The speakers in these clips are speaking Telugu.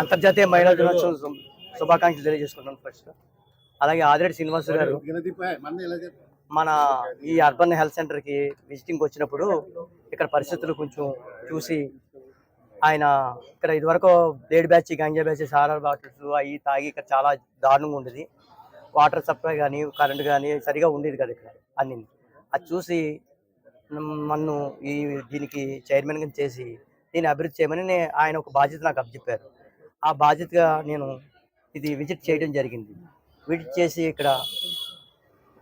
అంతర్జాతీయ మహిళా దినోత్సవం శుభాకాంక్షలు తెలియజేసుకుంటాను ఫస్ట్ అలాగే ఆదిరెడ్డి శ్రీనివాస్ గారు మన ఈ అర్బన్ హెల్త్ సెంటర్కి విజిటింగ్ వచ్చినప్పుడు ఇక్కడ పరిస్థితులు కొంచెం చూసి ఆయన ఇక్కడ ఇదివరకు బ్లేడ్ బ్యాచ్ గంజా బ్యాచ్ సారా బాటిల్స్ అవి తాగి ఇక్కడ చాలా దారుణంగా ఉండేది. వాటర్ సప్లై కానీ కరెంట్ కానీ సరిగా ఉండేది కదా ఇక్కడ అన్ని అది చూసి నన్ను ఈ దీనికి చైర్మన్గా చేసి దీన్ని అభివృద్ధి చేయమని ఆయన ఒక బాధ్యత నాకు అప్పచెప్పారు. ఆ బాధ్యతగా నేను ఇది విజిట్ చేయడం జరిగింది. విజిట్ చేసి ఇక్కడ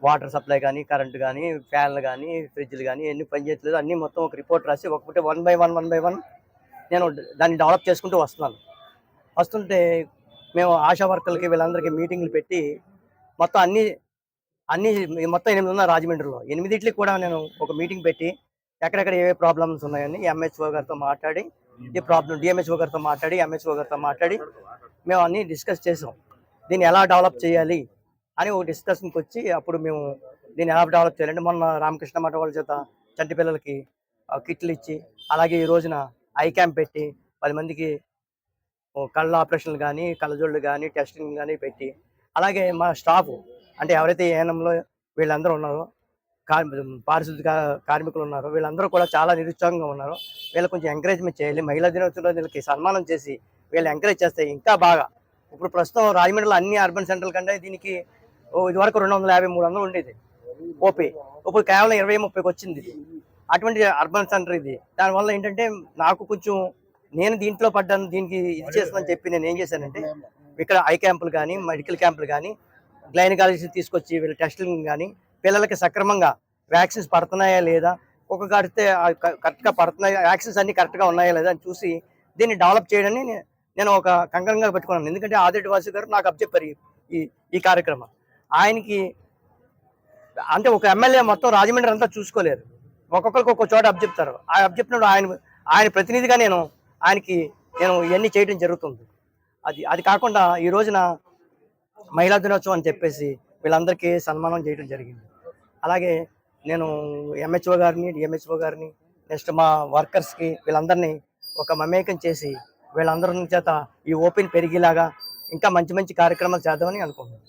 వాటర్ సప్లై కానీ కరెంటు కానీ ఫ్యాన్లు కానీ ఫ్రిడ్జ్లు కానీ ఎన్ని పనిచేయట్లేదు అన్నీ మొత్తం ఒక రిపోర్ట్ రాసి ఒక్కొక్కటి one by one one by one నేను దాన్ని డెవలప్ చేసుకుంటూ వస్తున్నాను. వస్తుంటే మేము ఆశా వర్కర్లకి వీళ్ళందరికీ మీటింగ్లు పెట్టి మొత్తం అన్నీ అన్ని మొత్తం ఎనిమిది ఉన్నాయి రాజమండ్రిలో. ఎనిమిదిట్లకి కూడా నేను ఒక మీటింగ్ పెట్టి ఎక్కడెక్కడ ఏ ప్రాబ్లమ్స్ ఉన్నాయని ఎంహెచ్ఓ గారితో మాట్లాడి ఈ ప్రాబ్లం డిఎంహెచ్ఓ గారితో మాట్లాడి ఎంహెచ్ఓ గారితో మాట్లాడి మేము అన్ని డిస్కస్ చేసాం. దీన్ని ఎలా డెవలప్ చేయాలి అని ఒక డిస్కషన్కి వచ్చి అప్పుడు మేము దీన్ని ఎలా డెవలప్ చేయాలంటే మొన్న రామకృష్ణ మఠ వాళ్ళ చేత చంటి పిల్లలకి ఆ, కిట్లు ఇచ్చి అలాగే ఈ రోజున ఐ క్యాంప్ పెట్టి పది మందికి కళ్ళ ఆపరేషన్లు కానీ కళ్ళజోళ్ళు కానీ టెస్టింగ్ కానీ పెట్టి అలాగే మా స్టాఫ్ అంటే ఎవరైతే ఏఎన్ఎంలో వీళ్ళందరూ ఉన్నారో పారిశుద్ధిక కార్మికులు ఉన్నారో వీళ్ళందరూ కూడా చాలా నిరుత్సాహంగా ఉన్నారు. వీళ్ళు కొంచెం ఎంకరేజ్మెంట్ చేయాలి. మహిళా దినోత్సవంలో వీళ్ళకి సన్మానం చేసి వీళ్ళు ఎంకరేజ్ చేస్తే ఇంకా బాగా. ఇప్పుడు ప్రస్తుతం రాజమండ్రిలో అన్ని అర్బన్ సెంటర్ల కంటే దీనికి ఓ ఇదివరకు రెండు వందల యాభై మూడు వందలు ఉండేది. ఓపీ. ఇప్పుడు కేవలం ఇరవై ముప్పైకి వచ్చింది. ఇది. అటువంటి అర్బన్ సెంటర్ ఇది. దానివల్ల ఏంటంటే నాకు కొంచెం నేను దీంట్లో పడ్డాను దీనికి ఇది చేస్తానని చెప్పి నేను ఏం చేశానంటే ఇక్కడ ఐ క్యాంపులు కానీ మెడికల్ క్యాంపులు కానీ గైనకాలజీ తీసుకొచ్చి వీళ్ళ టెస్టింగ్ కానీ పిల్లలకి సక్రమంగా వ్యాక్సిన్స్ పడుతున్నాయా లేదా ఒక కడితే కరెక్ట్గా పడుతున్నాయా వ్యాక్సిన్స్ అన్నీ కరెక్ట్గా ఉన్నాయా లేదా అని చూసి దీన్ని డెవలప్ చేయడాన్ని నేను ఒక కంకణంగా పెట్టుకున్నాను. ఎందుకంటే ఆదిరెడ్డి వాసు గారు నాకు అప్పచెప్పారు ఈ- ఈ ఈ కార్యక్రమం. ఆయనకి అంటే ఒక ఎమ్మెల్యే మొత్తం రాజమండ్రి అంతా చూసుకోలేరు. ఒక్కొక్కరికి ఒక్కొక్క చోట అబ్జెప్తారు ఆ అప్పచెప్పినప్పుడు ఆయన ఆయన ప్రతినిధిగా నేను ఆయనకి నేను ఇవన్నీ చేయడం జరుగుతుంది. అది అది కాకుండా ఈ రోజున మహిళా దినోత్సవం అని చెప్పేసి వీళ్ళందరికీ సన్మానం చేయడం జరిగింది. అలాగే నేను ఎంహెచ్ఓ గారిని డిఎంహెచ్ఓ గారిని నెక్స్ట్ మా వర్కర్స్కి వీళ్ళందరినీ ఒక మమేకం చేసి వీళ్ళందరి చేత ఈ ఓపెన్ పెరిగేలాగా ఇంకా మంచి మంచి కార్యక్రమాలు చేద్దామని అనుకుంటున్నాను.